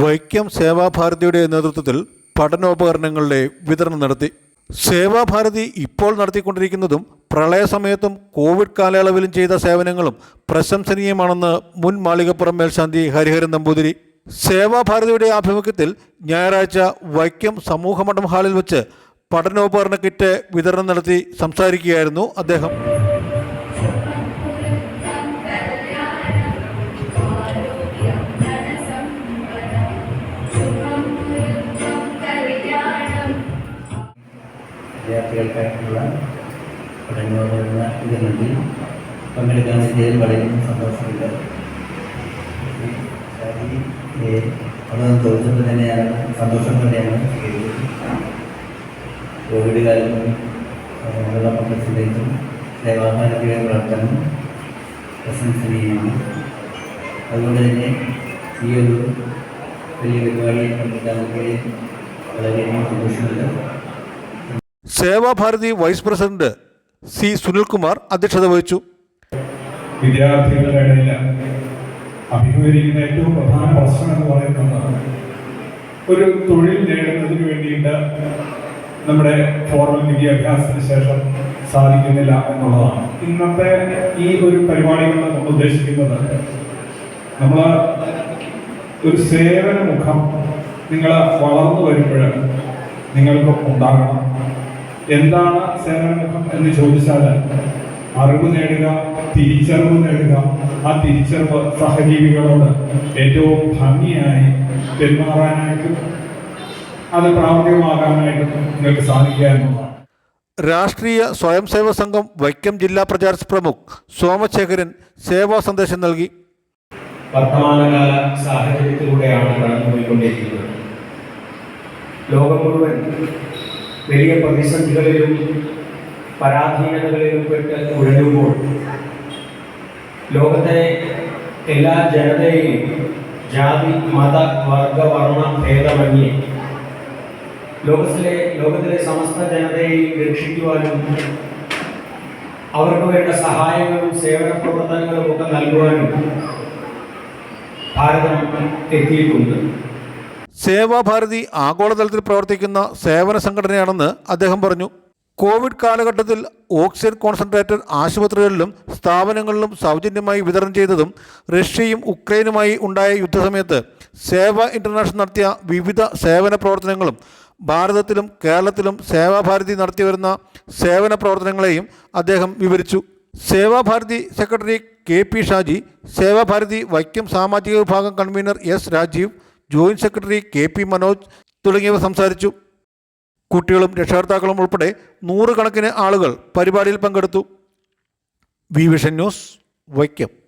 വൈക്കം സേവാഭാരതിയുടെ നേതൃത്വത്തിൽ പഠനോപകരണങ്ങളുടെ വിതരണം നടത്തി. സേവാഭാരതി ഇപ്പോൾ നടത്തിക്കൊണ്ടിരിക്കുന്നതും പ്രളയ സമയത്തും കോവിഡ് കാലയളവിലും ചെയ്ത സേവനങ്ങളും പ്രശംസനീയമാണെന്ന് മുൻ മാളികപ്പുറം മേൽശാന്തി ഹരിഹരൻ നമ്പൂതിരി. സേവാഭാരതിയുടെ ആഭിമുഖ്യത്തിൽ ഞായറാഴ്ച വൈക്കം സമൂഹമഠം ഹാളിൽ വെച്ച് പഠനോപകരണ കിറ്റ് വിതരണം നടത്തി സംസാരിക്കുകയായിരുന്നു അദ്ദേഹം. വിദ്യാർത്ഥികൾക്കായിട്ടുള്ള പഠനോപകരണ വിതരണത്തിൽ പങ്കെടുക്കാൻ പറ്റിയതിൽ വളരെ സന്തോഷമുണ്ട്. വളരെ ദിവസത്തിൽ തന്നെയാണ്. സന്തോഷം തന്നെയാണ് കോവിഡ് കാലത്തും ഉള്ള പങ്കെടുത്തിലേക്കും സേവാഭാരതിയുടെ പ്രവർത്തനം പ്രശംസനീയമാണ്. അതുകൊണ്ട് തന്നെ ഈ ഒരു വലിയ പരിപാടിയിൽ പങ്കെടുക്കാൻ വളരെയധികം സന്തോഷമുണ്ട്. Sevabharathi vice president C Sunilkumar അധ്യക്ഷത വഹിച്ചു. വിദ്യാർത്ഥികളുടെ ഇടയിൽ അഭിമുഖീകരിക്കുന്ന ഏറ്റവും പ്രധാന പ്രശ്നം എന്ന് പറയുന്നത് ഒരു തൊഴിൽ നേടുന്നതിന് വേണ്ടിയിട്ട് നമ്മുടെ ഫോർമൽ വിദ്യാഭ്യാസത്തിന് ശേഷം സാധിക്കുന്നില്ല എന്നുള്ളതാണ്. ഇന്നത്തെ ഈ ഒരു പരിപാടി കൊണ്ട് നമ്മൾ ഉദ്ദേശിക്കുന്നത് നമ്മൾ ഒരു സേവന മുഖം നിങ്ങൾ വളർന്നു വരുമ്പോൾ നിങ്ങൾക്ക് ഉണ്ടാകണം. എന്താണ് സേവനമുഖം എന്ന് ചോദിച്ചാൽ അറിവ് നേടുക തിരിച്ചറിവ് നേടുക. ആ തിരിച്ചറിവ് സഹജീവികളോട് ഏറ്റവും ഭംഗിയായി പെരുമാറാനായിട്ടും അത് പ്രാവർത്തികമാകാനായിട്ടും നിങ്ങൾക്ക് സാധിക്കുക എന്നുള്ളതാണ് രാഷ്ട്രീയ സ്വയം സേവക സംഘം വൈക്കം ജില്ലാ പ്രചാര പ്രമുഖ് സോമശേഖരൻ സേവാ സന്ദേശം നൽകി. വർത്തമാനകാല സാഹചര്യത്തിലൂടെയാണ് കടന്നുപോയിക്കൊണ്ടിരിക്കുന്നത്. ലോകം മുഴുവൻ വലിയ പ്രതിസന്ധികളിലും പരാധീനതകളിലും പെട്ട് ഉഴലുമ്പോൾ ലോകത്തെ എല്ലാ ജനതയെയും ജാതി മത വർഗ വർണ ഭേദമന്യേ ലോകത്തിലെ ലോകത്തിലെ സമസ്ത ജനതയെയും രക്ഷിക്കുവാനും അവർക്ക് വേണ്ട സഹായങ്ങളും സേവന പ്രവർത്തനങ്ങളും ഒക്കെ നൽകുവാനും ഭാരതം എത്തിയിട്ടുണ്ട്. സേവാഭാരതി ആഗോളതലത്തിൽ പ്രവർത്തിക്കുന്ന സേവന സംഘടനയാണെന്ന് അദ്ദേഹം പറഞ്ഞു. കോവിഡ് കാലഘട്ടത്തിൽ ഓക്സിജൻ കോൺസെൻട്രേറ്റർ ആശുപത്രികളിലും സ്ഥാപനങ്ങളിലും സൗജന്യമായി വിതരണം ചെയ്തതും റഷ്യയും ഉക്രൈനുമായി ഉണ്ടായ യുദ്ധസമയത്ത് സേവ ഇന്റർനാഷണൽ നടത്തിയ വിവിധ സേവന പ്രവർത്തനങ്ങളും ഭാരതത്തിലും കേരളത്തിലും സേവാഭാരതി നടത്തിവരുന്ന സേവന പ്രവർത്തനങ്ങളെയും അദ്ദേഹം വിവരിച്ചു. Sevabharati secretary K P Shaji Sevabharati Vaikom സാമാജിക വിഭാഗം convener S Rajeev joint secretary K P Manoj തുടങ്ങിയവർ സംസാരിച്ചു. കുട്ടികളും രക്ഷകർത്താക്കളും ഉൾപ്പെടെ നൂറുകണക്കിന് ആളുകൾ പരിപാടിയിൽ പങ്കെടുത്തു. V vision news Vaikom.